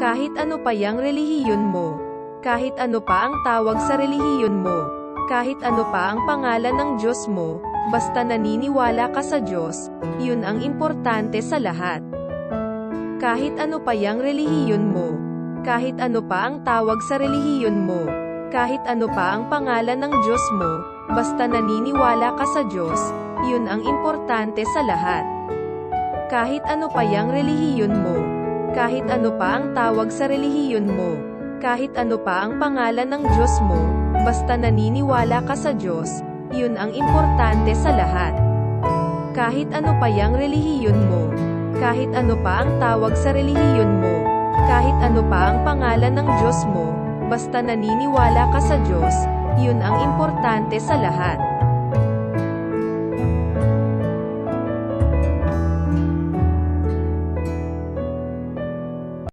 Kahit ano pa yang relihiyon mo. Kahit ano pa ang tawag sa relihiyon mo. Kahit ano pa ang pangalan ng Diyos mo, basta naniniwala ka sa Diyos, yun ang importante sa lahat. Kahit ano pa yang relihiyon mo. Kahit ano pa ang tawag sa relihiyon mo. Kahit ano pa ang pangalan ng Diyos mo, basta naniniwala ka sa Diyos, yun ang importante sa lahat. Kahit ano pa yang relihiyon mo. Kahit ano pa ang tawag sa relihiyon mo. Kahit ano pa ang pangalan ng Diyos mo, basta naniniwala ka sa Diyos, yun ang importante sa lahat. Kahit ano pa yang relihiyon mo. Kahit ano pa ang tawag sa relihiyon mo. Kahit ano pa ang pangalan ng Diyos mo, basta naniniwala ka sa Diyos, yun ang importante sa lahat.